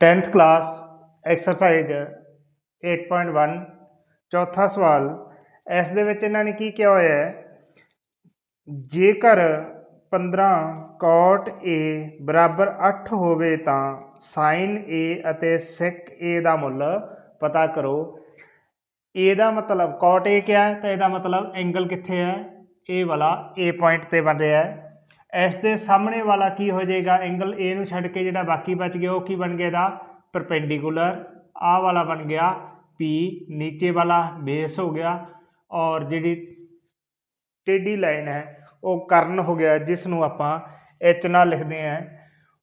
10th class exercise 8.1 ਚੌਥਾ ਸਵਾਲ, ਇਸ ਦੇ ਵਿੱਚ ਇਹਨਾਂ ਨੇ ਕੀ ਕਿਹਾ ਹੋਇਆ ਹੈ? ਜੇਕਰ 15 cot a ਬਰਾਬਰ 8 ਹੋਵੇ ਤਾਂ sin a ਅਤੇ sec a ਦਾ ਮੁੱਲ ਪਤਾ ਕਰੋ। A ਦਾ ਮਤਲਬ cot a ਕਿਹਾ ਹੈ? ਤਾਂ ਇਹਦਾ ਮਤਲਬ ਐਂਗਲ ਕਿੱਥੇ ਹੈ? ਇਹ ਵਾਲਾ a ਪੁਆਇੰਟ ਤੇ ਬਣ ਰਿਹਾ ਹੈ। ਇਸ ਦੇ ਸਾਹਮਣੇ ਵਾਲਾ ਕੀ ਹੋ ਜਾਏਗਾ? ਐਂਗਲ A ਨੂੰ ਛੱਡ ਕੇ ਜਿਹੜਾ ਬਾਕੀ ਬਚ ਗਿਆ, ਉਹ ਕੀ ਬਣ ਗਿਆ ਦਾ ਪਰਪੈਂਡੀਕੂਲਰ ਆ ਵਾਲਾ ਬਣ ਗਿਆ P, ਨੀਚੇ ਵਾਲਾ ਬੇਸ ਹੋ ਗਿਆ ਔਰ ਜਿਹੜੀ ਟੇਢੀ ਲਾਈਨ ਹੈ, ਉਹ ਕਰਨ ਹੋ ਗਿਆ ਜਿਸ ਨੂੰ ਆਪਾਂ H ਨਾਲ ਲਿਖਦੇ ਹਾਂ।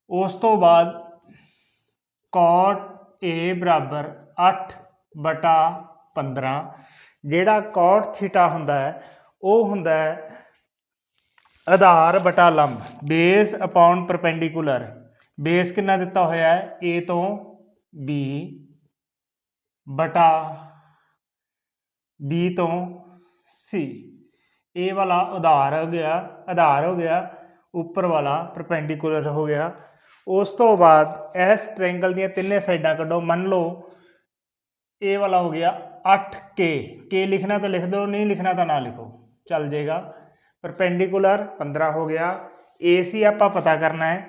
ਉਸ ਤੋਂ ਬਾਅਦ cot A ਬਰਾਬਰ 8 ਬਟਾ 15 ਜਿਹੜਾ cot ਥੀਟਾ ਹੁੰਦਾ ਹੈ, ਉਹ ਹੁੰਦਾ ਹੈ ਆਧਾਰ ਬਟਾ ਲੰਬ ਬੇਸ ਅਪੋਨ ਪਰਪੈਂਡੀਕੂਲਰ ਬੇਸ ਕਿੰਨਾ ਦਿੱਤਾ ਹੋਇਆ ਹੈ A ਤੋਂ B ਬਟਾ B ਤੋਂ C ਇਹ ਵਾਲਾ ਆਧਾਰ ਹੋ ਗਿਆ ਆਧਾਰ ਹੋ ਗਿਆ ਉੱਪਰ ਵਾਲਾ ਪਰਪੈਂਡੀਕੂਲਰ ਹੋ ਗਿਆ ਉਸ ਤੋਂ ਬਾਅਦ ਇਸ ਟ੍ਰਾਇੰਗਲ ਦੀਆਂ ਤਿੰਨੇ ਸਾਈਡਾਂ ਕੱਢੋ ਮੰਨ ਲਓ ਇਹ ਵਾਲਾ ਹੋ ਗਿਆ 8K K ਲਿਖਣਾ ਤਾਂ ਲਿਖ ਦਿਓ ਨਹੀਂ ਲਿਖਣਾ ਤਾਂ ਨਾ ਲਿਖੋ ਚੱਲ ਜਾਏਗਾ ਪਰਪੈਂਡੀਕੂਲਰ 15 ਹੋ ਗਿਆ AC ਆਪਾਂ ਪਤਾ ਕਰਨਾ ਹੈ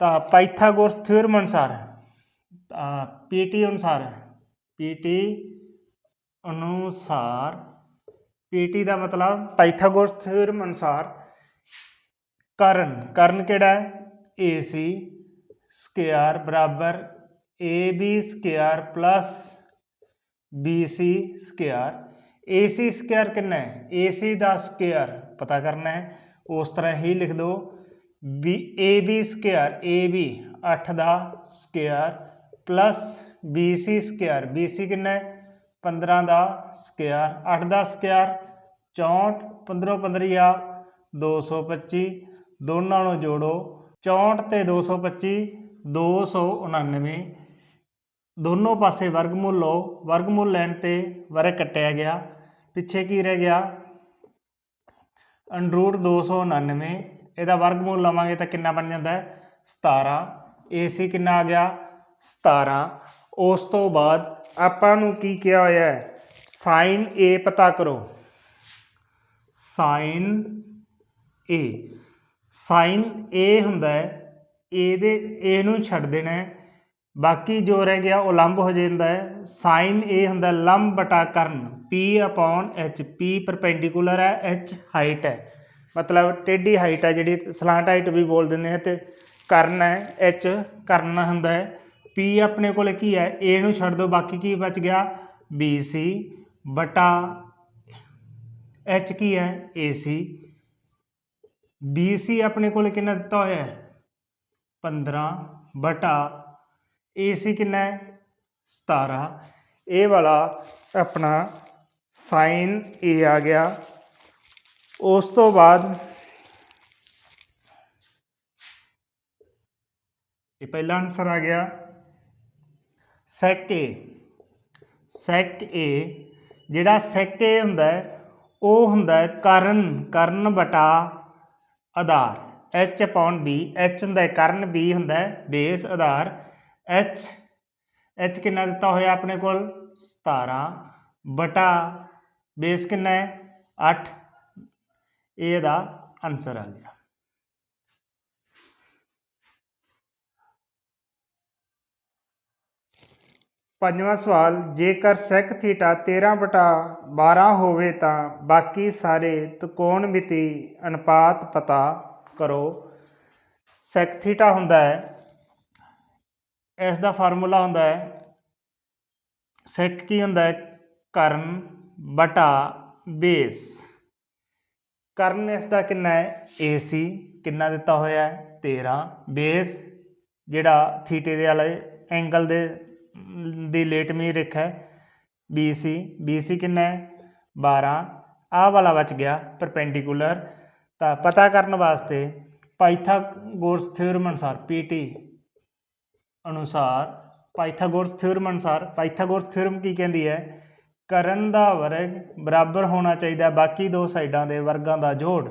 ਤਾਂ ਪਾਈਥਾਗੋਰਸ ਥਿਊਰਮ ਅਨੁਸਾਰ ਤਾਂ PT ਅਨੁਸਾਰ PT ਅਨੁਸਾਰ PT ਦਾ ਮਤਲਬ ਪਾਈਥਾਗੋਰਸ ਥਿਊਰਮ ਅਨੁਸਾਰ ਕਰਨ ਕਰਨ ਕਿਹੜਾ ਹੈ AC ਸਕੁਅਰ ਬਰਾਬਰ AB square plus BC square AC square ਕਿੰਨਾ ਹੈ AC ਦਾ ਸਕੁਅਰ ਪਤਾ ਕਰਨਾ ਹੈ। ਉਸ ਤਰ੍ਹਾਂ ਹੀ ਲਿਖ ਦਿਓ ਬੀ AB ਸਕੁਅਰ AB 8 ਦਾ square plus BC square BC ਕਿੰਨਾ ਹੈ? 15 ਦਾ ਸਕੁਅਰ 8 ਦਾ ਸਕੁਅਰ 64 15 15 ਆ 225 ਦੋਨਾਂ ਨੂੰ ਜੋੜੋ 64 ਤੇ 225 299 ਦੋਨੋਂ ਪਾਸੇ ਵਰਗਮੂਲ ਲਓ, ਵਰਗਮੂਲ ਲੈਣ ਤੇ ਵਰਗ ਕੱਟਿਆ ਗਿਆ। ਪਿੱਛੇ ਕੀ ਰਹਿ ਗਿਆ? ਅੰਡਰੂਟ 299 ਇਹਦਾ ਵਰਗਮੂਲ ਲਵਾਂਗੇ ਤਾਂ ਕਿੰਨਾ ਬਣ ਜਾਂਦਾ ਹੈ? 17 AC ਕਿੰਨਾ ਆ ਗਿਆ? 17 ਉਸ ਤੋਂ ਬਾਅਦ ਆਪਾਂ ਨੂੰ ਕੀ ਕਿਹਾ ਹੋਇਆ ਹੈ? Sin A ਪਤਾ ਕਰੋ। Sin A sin A ਹੁੰਦਾ ਹੈ, A ਦੇ, A ਨੂੰ ਛੱਡ ਦੇਣਾ ਹੈ। ਬਾਕੀ ਜੋ ਰਹਿ ਗਿਆ ਉਹ ਲੰਬ ਹੋ ਜਾਂਦਾ ਹੈ। sin A ਹੁੰਦਾ ਲੰਬ ਬਟਾ ਕਰਨ। P upon H, P perpendicular ਹੈ, H ਹਾਈਟ ਹੈ। ਮਤਲਬ ਟੇਢੀ ਹਾਈਟ ਹੈ, ਜਿਹੜੀ ਸਲਾਂਟ ਹਾਈਟ ਵੀ ਬੋਲ ਦਿੰਦੇ ਆ ਤੇ ਕਰਨ ਹੈ, H ਕਰਨ ਹੁੰਦਾ ਹੈ। P ਆਪਣੇ ਕੋਲ ਕੀ ਹੈ? A ਨੂੰ ਛੱਡ ਦਿਓ, ਬਾਕੀ ਕੀ ਬਚ ਗਿਆ? BC ਬਟਾ H ਕੀ ਹੈ? AC BC ਆਪਣੇ ਕੋਲ ਕਿੰਨਾ ਦਿੱਤਾ ਹੋਇਆ ਹੈ? 15 ਬਟਾ AC ਕਿੰਨਾ ਹੈ? 17 ਇਹ ਵਾਲਾ ਆਪਣਾ sin A ਆ ਗਿਆ। ਉਸ ਤੋਂ ਬਾਅਦ ਇਹ ਪਹਿਲਾ ਆਨਸਰ ਆ ਗਿਆ। Sec A sec A, ਜਿਹੜਾ sec A ਹੁੰਦਾ ਹੈ, ਉਹ ਹੁੰਦਾ ਹੈ ਕਰਨ ਕਰਨ ਬਟਾ ਆਧਾਰ। H ਅਪੋਨ b, h ਹੁੰਦਾ ਹੈ, ਕਰਨ b ਹੁੰਦਾ ਹੈ ਬੇਸ ਆਧਾਰ। H h ਕਿੰਨਾ ਦਿੱਤਾ ਹੋਇਆ ਆਪਣੇ ਕੋਲ? 17 ਬਟਾ ਬੇਸ ਕਿੰਨਾ ਹੈ? 8 ਇਹ ਦਾ ਆਨਸਰ ਆ ਗਿਆ। ਪੰਜਵਾਂ ਸਵਾਲ, ਜੇਕਰ sec ਥੀਟਾ 13 ਬਟਾ 12 ਹੋਵੇ ਤਾਂ ਬਾਕੀ ਸਾਰੇ ਤ੍ਰਿਕੋਣਮਿਤੀ ਅਨੁਪਾਤ ਪਤਾ ਕਰੋ। sec ਥੀਟਾ ਹੁੰਦਾ ਹੈ ਇਸ ਦਾ ਫਾਰਮੂਲਾ ਹੁੰਦਾ ਹੈ sec ਕੀ ਹੁੰਦਾ ਹੈ? ਕਰਨ ਬਟਾ ਬੇਸ। ਕਰਨ ਇਸ ਦਾ ਕਿੰਨਾ ਹੈ? AC ਕਿੰਨਾ ਦਿੱਤਾ ਹੋਇਆ ਹੈ? 13 ਬੇਸ, ਜਿਹੜਾ ਥੀਟੇ ਦੇ ਵਾਲੇ ਐਂਗਲ ਦੇ, ਦੀ ਲੇਟਮੀ ਰੇਖਾ ਹੈ BC BC ਕਿੰਨਾ ਹੈ? 12 ਆਹ ਵਾਲਾ ਬਚ ਗਿਆ ਪਰਪੈਂਡੀਕੂਲਰ ਤਾਂ ਪਤਾ ਕਰਨ ਵਾਸਤੇ ਪਾਈਥਾਗੋਰਸ ਥਿਊਰਮ ਅਨੁਸਾਰ PT ਅਨੁਸਾਰ ਪਾਈਥਾਗੋਰਸ ਥਿਊਰਮ ਅਨੁਸਾਰ ਪਾਈਥਾਗੋਰਸ ਥਿਊਰਮ ਕੀ ਕਹਿੰਦੀ ਹੈ? ਕਰਨ ਦਾ ਵਰਗ ਬਰਾਬਰ ਹੋਣਾ ਚਾਹੀਦਾ ਬਾਕੀ ਦੋ ਸਾਈਡਾਂ ਦੇ ਵਰਗਾਂ ਦਾ ਜੋੜ।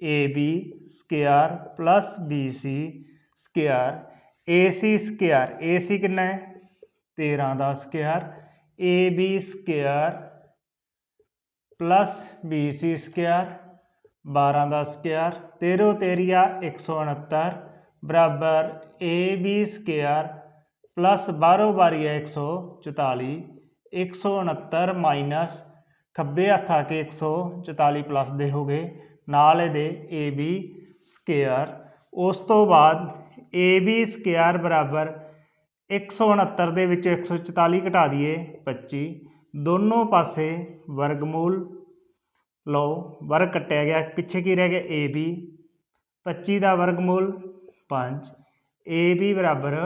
AB square plus BC square AC square AC ਕਿੰਨਾ ਹੈ? 13 ਦਾ square AB square plus BC square 12 ਦਾ ਸਕੁਅਰ 13 ਤੇਰੀਆ 169 ਬਰਾਬਰ AB ਸਕੁਅਰ ਪਲੱਸ 12 ਬਾਰੀਆ 144 169 ਮਾਈਨਸ ਖੱਬੇ ਹੱਥ ਆ ਕੇ 144 ਪਲੱਸ ਦੇ ਹੋ ਗਏ। ਨਾਲ ਇਹਦੇ AB ਸਕੁਅਰ ਉਸ ਤੋਂ ਬਾਅਦ AB ਸਕੁਅਰ ਬਰਾਬਰ 169 ਦੇ ਵਿੱਚੋਂ 144 ਘਟਾ ਦਈਏ 25 ਦੋਨੋਂ ਪਾਸੇ ਵਰਗਮੂਲ। ਲਓ, ਵਰਗ ਕੱਟਿਆ ਗਿਆ। ਪਿੱਛੇ ਕੀ ਰਹਿ ਗਿਆ? AB 25 ਦਾ ਵਰਗਮੂਲ। 5 AB ਬਰਾਬਰ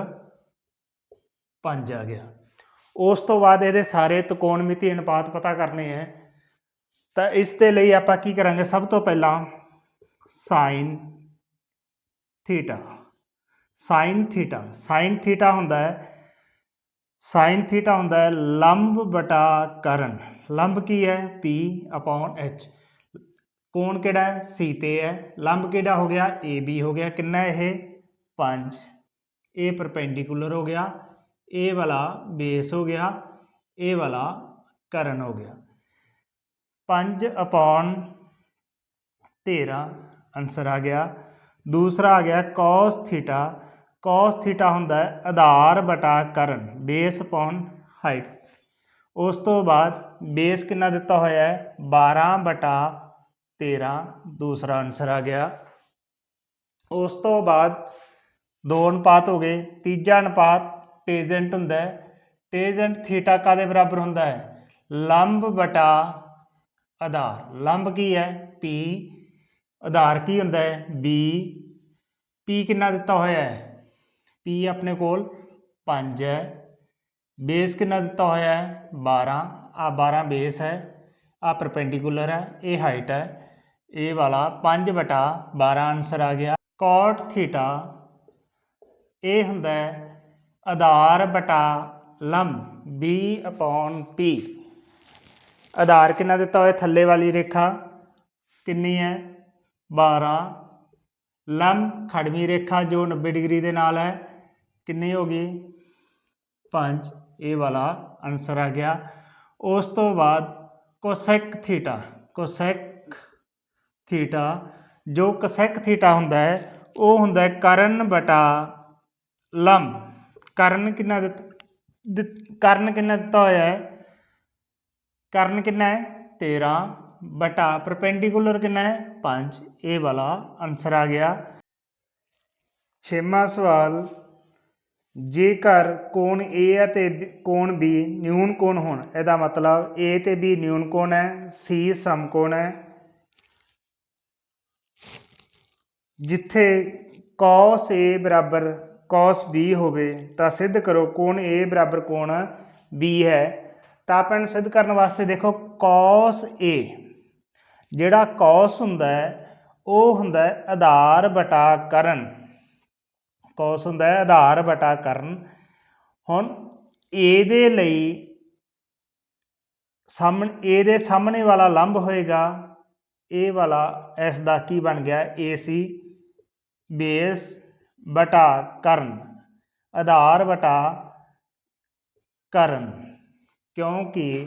5 ਆ ਗਿਆ। ਉਸ ਤੋਂ ਬਾਅਦ ਇਹਦੇ ਸਾਰੇ ਤਕੋਣਮਿਤੀ ਅਨੁਪਾਤ ਪਤਾ ਕਰਨੇ ਹੈ। ਤਾਂ ਇਸ ਦੇ ਲਈ ਆਪਾਂ ਕੀ ਕਰਾਂਗੇ? ਸਭ ਤੋਂ ਪਹਿਲਾਂ sine theta sine theta sine theta ਹੁੰਦਾ ਹੈ। ਸਾਈਨ ਥੀਟਾ ਹੁੰਦਾ ਹੈ ਲੰਬ ਬਟਾ ਕਰਨ। ਲੰਬ ਕੀ ਹੈ? P ਅਪੋਨ h ਕੋਣ ਕਿਹੜਾ ਹੈ? C ਤੇ ਹੈ। ਲੰਬ ਕਿਹੜਾ ਹੋ ਗਿਆ? Ab ਹੋ ਗਿਆ। ਕਿੰਨਾ ਇਹ? 5 ਇਹ ਪਰਪੈਂਡੀਕੂਲਰ ਹੋ ਗਿਆ। ਇਹ ਵਾਲਾ ਬੇਸ ਹੋ ਗਿਆ। ਇਹ ਵਾਲਾ ਕਰਨ ਹੋ ਗਿਆ। 5 ਅਪੋਨ 13 ਆਨਸਰ ਆ ਗਿਆ। ਦੂਸਰਾ ਆ ਗਿਆ cos ਥੀਟਾ cos ਥੀਟਾ ਹੁੰਦਾ ਹੈ ਆਧਾਰ ਬਟਾ ਕਰਨ। ਬੇਸ ਅਪੋਨ ਹਾਈਟ ਉਸ ਤੋਂ ਬਾਅਦ ਬੇਸ ਕਿੰਨਾ ਦਿੱਤਾ ਹੋਇਆ ਹੈ? 12 ਬਟਾ 13 ਦੂਸਰਾ ਆਨਸਰ ਆ ਗਿਆ। ਉਸ ਤੋਂ ਬਾਅਦ ਦੋ ਅਨੁਪਾਤ ਹੋ ਗਏ, ਤੀਜਾ ਅਨੁਪਾਤ ਟੇਜੈਂਟ ਹੁੰਦਾ ਹੈ। ਟੇਜੈਂਟ ਥੀਟਾ ਕਾਦੇ ਬਰਾਬਰ ਹੁੰਦਾ ਹੈ? ਲੰਬ ਬਟਾ ਆਧਾਰ। ਲੰਬ ਕੀ ਹੈ? P ਆਧਾਰ ਕੀ ਹੁੰਦਾ ਹੈ? B p ਕਿੰਨਾ ਦਿੱਤਾ ਹੋਇਆ ਹੈ? P ਆਪਣੇ ਕੋਲ 5 ਹੈ। ਬੇਸ ਕਿੰਨਾ ਦਿੱਤਾ ਹੋਇਆ ਹੈ? 12 ਆ 12 ਬੇਸ ਹੈ। ਆ ਪਰਪੈਂਡੀਕੂਲਰ ਹੈ। ਇਹ ਹਾਈਟ ਹੈ। ਇਹ ਵਾਲਾ 5 ਬਟਾ 12 ਆਨਸਰ ਆ ਗਿਆ। cot ਥੀਟਾ ਇਹ ਹੁੰਦਾ ਹੈ, ਆਧਾਰ ਬਟਾ ਲੰਬ, b ਅਪੋਨ p ਆਧਾਰ ਕਿੰਨਾ ਦਿੱਤਾ ਹੋਇਆ, ਥੱਲੇ ਵਾਲੀ ਰੇਖਾ ਕਿੰਨੀ ਹੈ? 12 ਲੰਬ, ਖੜਵੀਂ ਰੇਖਾ ਜੋ 90 ਡਿਗਰੀ ਦੇ ਨਾਲ ਹੈ, ਕਿੰਨੀ ਹੋ ਗਈ? 5 ਇਹ ਵਾਲਾ ਆਨਸਰ ਆ ਗਿਆ। ਉਸ ਤੋਂ ਬਾਅਦ ਕੋਸੈਕ ਥੀਟਾ ਕੋਸੈਕ ਥੀਟਾ ਜੋ ਕੋਸੈਕ ਥੀਟਾ ਹੁੰਦਾ ਹੈ, ਉਹ ਹੁੰਦਾ ਹੈ ਕਰਨ ਬਟਾ ਲੰਬ ਕਰਨ ਕਿੰਨਾ ਦਿੱਤਾ ਕਰਨ ਕਿੰਨਾ ਦਿੱਤਾ ਹੋਇਆ ਹੈ? ਕਰਨ ਕਿੰਨਾ ਹੈ? 13 ਬਟਾ, ਪਰਪੈਂਡੀਕੂਲਰ ਕਿੰਨਾ ਹੈ? 5 ਇਹ ਵਾਲਾ ਆਨਸਰ ਆ ਗਿਆ। ਛੇਵਾਂ ਸਵਾਲ, ਜੇਕਰ ਕੋਣ A ਅਤੇ ਕੋਣ B ਨਿਊਨ ਕੋਣ ਹੋਣ? ਇਹਦਾ ਮਤਲਬ A ਤੇ B ਨਿਊਨ ਕੋਣ ਹੈ, C ਸਮਕੋਣ ਹੈ। ਜਿੱਥੇ cos A ਬਰਾਬਰ cos B ਹੋਵੇ ਤਾਂ ਸਿੱਧ ਕਰੋ ਕੋਣ A ਬਰਾਬਰ ਕੋਣ B ਹੈ। ਤਾਂ ਆਪਾਂ ਨੂੰ ਸਿੱਧ ਕਰਨ ਵਾਸਤੇ ਦੇਖੋ cos A ਜਿਹੜਾ cos ਹੁੰਦਾ ਹੈ, ਉਹ ਹੁੰਦਾ ਹੈ ਆਧਾਰ ਬਟਾ ਕਰਨ। cos ਹੁੰਦਾ ਹੈ ਆਧਾਰ ਬਟਾ ਕਰਨ। ਹੁਣ A ਦੇ ਲਈ ਸਾਹਮਣੇ, A ਦੇ ਸਾਹਮਣੇ ਵਾਲਾ ਲੰਬ ਹੋਏਗਾ। ਇਹ ਵਾਲਾ ਇਸ ਦਾ ਕੀ ਬਣ ਗਿਆ? AC ਬੇਸ ਬਟਾ ਕਰਨ। ਆਧਾਰ ਬਟਾ ਕਰਨ। ਕਿਉਂਕਿ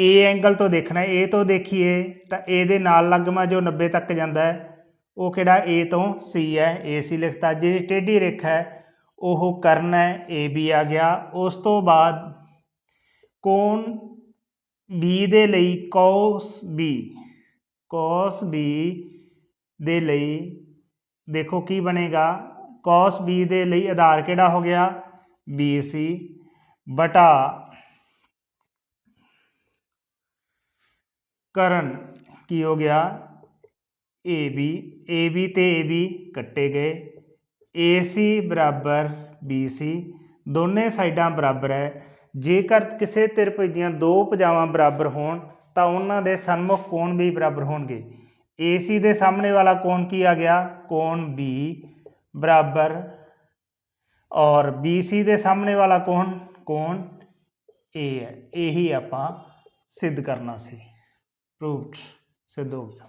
A ਐਂਗਲ ਤੋਂ ਦੇਖਣਾ ਹੈ ਤੋਂ ਦੇਖੀਏ ਤਾਂ A ਦੇ ਨਾਲ ਲੱਗਮਾ ਜੋ 90 ਤੱਕ ਜਾਂਦਾ ਹੈ, ਉਹ ਕਿਹੜਾ ਏ ਤੋਂ ਸੀ ਹੈ? AC ਲਿਖਤਾ। ਜਿਹੜੀ ਟੇਢੀ ਰੇਖਾ ਹੈ, ਉਹ ਕਰਨ ਹੈ AB ਆ ਗਿਆ। ਉਸ ਤੋਂ ਬਾਅਦ ਕੋਣ ਬੀ ਦੇ ਲਈ cos B cos B ਦੇ ਲਈ ਦੇਖੋ ਕੀ ਬਣੇਗਾ। cos B ਦੇ ਲਈ ਆਧਾਰ ਕਿਹੜਾ ਹੋ ਗਿਆ? BC ਬਟਾ ਕਰਨ ਕੀ ਹੋ ਗਿਆ? AB AB ਤੇ AB ਕੱਟੇ ਗਏ। AC ਬਰਾਬਰ BC ਦੋਨੇ ਸਾਈਡਾਂ ਬਰਾਬਰ ਹੈ। ਜੇਕਰ ਕਿਸੇ ਤਿਰਭੁਜ ਦੀਆਂ ਦੋ ਭੁਜਾਵਾਂ ਬਰਾਬਰ ਹੋਣ ਤਾਂ ਉਹਨਾਂ ਦੇ ਸਨਮੁਖ ਕੋਣ ਵੀ ਬਰਾਬਰ ਹੋਣਗੇ। AC ਦੇ ਸਾਹਮਣੇ ਵਾਲਾ ਕੋਣ ਕੀ ਆ ਗਿਆ ਕੋਣ B? ਬਰਾਬਰ ਔਰ BC ਦੇ ਸਾਹਮਣੇ ਵਾਲਾ ਕੋਣ ਕੋਣ A ਹੈ ਇਹੀ ਆਪਾਂ ਸਿੱਧ ਕਰਨਾ ਸੀ ਪ੍ਰੂਫਡ ਸਿੱਧ ਹੋ ਗਿਆ